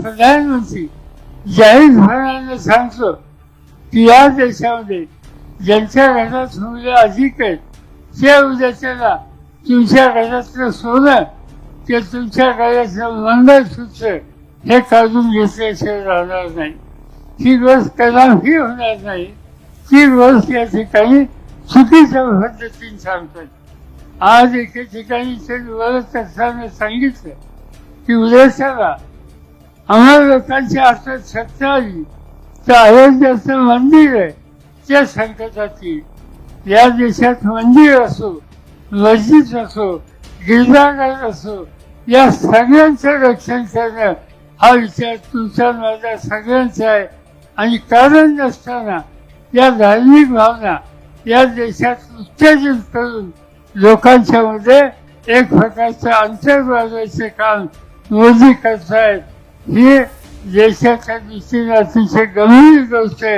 प्रधानमंत्री जाहीर जाहीरपणाने सांगतो की या देशामध्ये ज्यांच्या घरात मुलं अधिक आहेत ते उद्याच्याला तुमच्या घरातलं सोनं ते तुमच्या घरातलं मंगळसूत्र हे काढून घेतल्याशिवाय राहणार नाही. ती गोष्ट कदापि होणार नाही. ती गोष्ट या ठिकाणी चुकीच्या पद्धतीने सांगतात आज एके ठिकाणी ते बोलत असताना सांगितलं की उद्याच्याला आम्हाला लोकांच्या हातात सत्ता आली तर अयोध्याचं मंदिर आहे त्या संकटातील या देशात मंदिर असो मस्जिद असो गिरजाघर असो या सगळ्यांचं रक्षण करणं हा विचार तुमचा माझा सगळ्यांचा आहे. आणि कारण नसताना या धार्मिक भावना या देशात उत्तेजित करून लोकांच्या मध्ये एक प्रकारचं अंतर वाजवायचे काम मोदी करतायत. Niye? YSK Dişli Yasin Çakalı'yı göster.